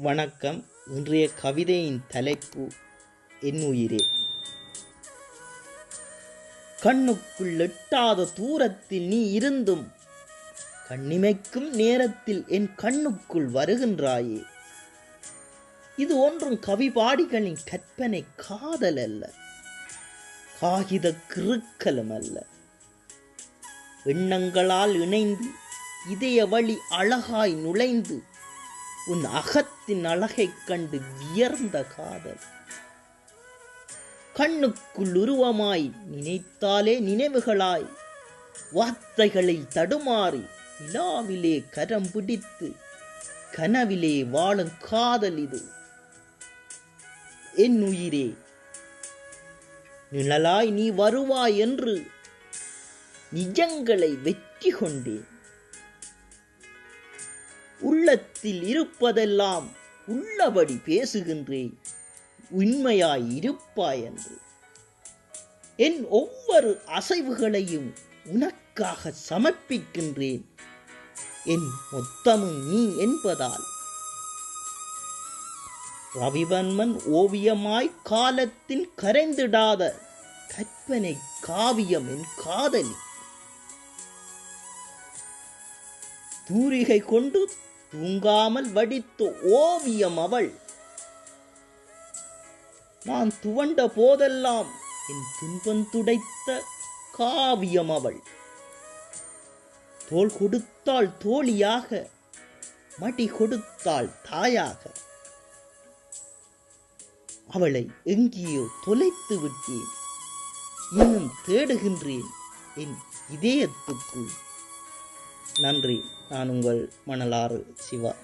வணக்கம். இன்றைய கவிதையின் தலைப்பு என் உயிரே கண்ணுக்குள் எட்டாத தூரத்தில் நீ இருந்தும் கண்ணிமைக்கும் நேரத்தில் என் கண்ணுக்குள் வருகின்றாயே. இது ஒன்றும் கவிபாடிகளின் கற்பனை காதல் அல்ல. காகித கிறுக்கலும் அல்ல. எண்ணங்களால் இணைந்து இதய வழி அழகாய் நுழைந்து உன் அகத்தின் அழகைக் கண்டு வியர்ந்த காதல். கண்ணுக்குள் உருவமாய் நினைத்தாலே நினைவுகளாய் வார்த்தைகளில் தடுமாறி நிலாவிலே கரம் பிடித்து கனவிலே வாழும் காதல் இது. என் உயிரே நிழலாய் நீ வருவாய் என்று நிஜங்களை வெற்றி கொண்டேன். உள்ளத்தில் இருப்பதெல்லாம் உள்ளபடி பேசுகின்றேன். உண்மையாய் இருப்பாய் என்று. என் ஒவ்வொரு அசைவுகளையும் உனக்காக சமர்ப்பிக்கின்றேன். என் மொத்தமும் நீ என்பதால். ரவிவன்மன் ஓவியமாய் காலத்தின் கரைந்திடாத கற்பனை காவியம் என் காதலி. தூரிகை கொண்டு தூங்காமல் வடித்த ஓவியம் அவள். நான் துவண்ட போதெல்லாம் என் துன்பம் துடைத்த காவியம் அவள். தோள் கொடுத்தாள் தோழியாக மடி கொடுத்தாள் தாயாக. அவளை எங்கேயோ தொலைத்து விட்டேன். இன்னும் தேடுகின்றேன் என் இதயத்துக்குள். நன்றி. நான் உங்கள் மணலாறு சிவா.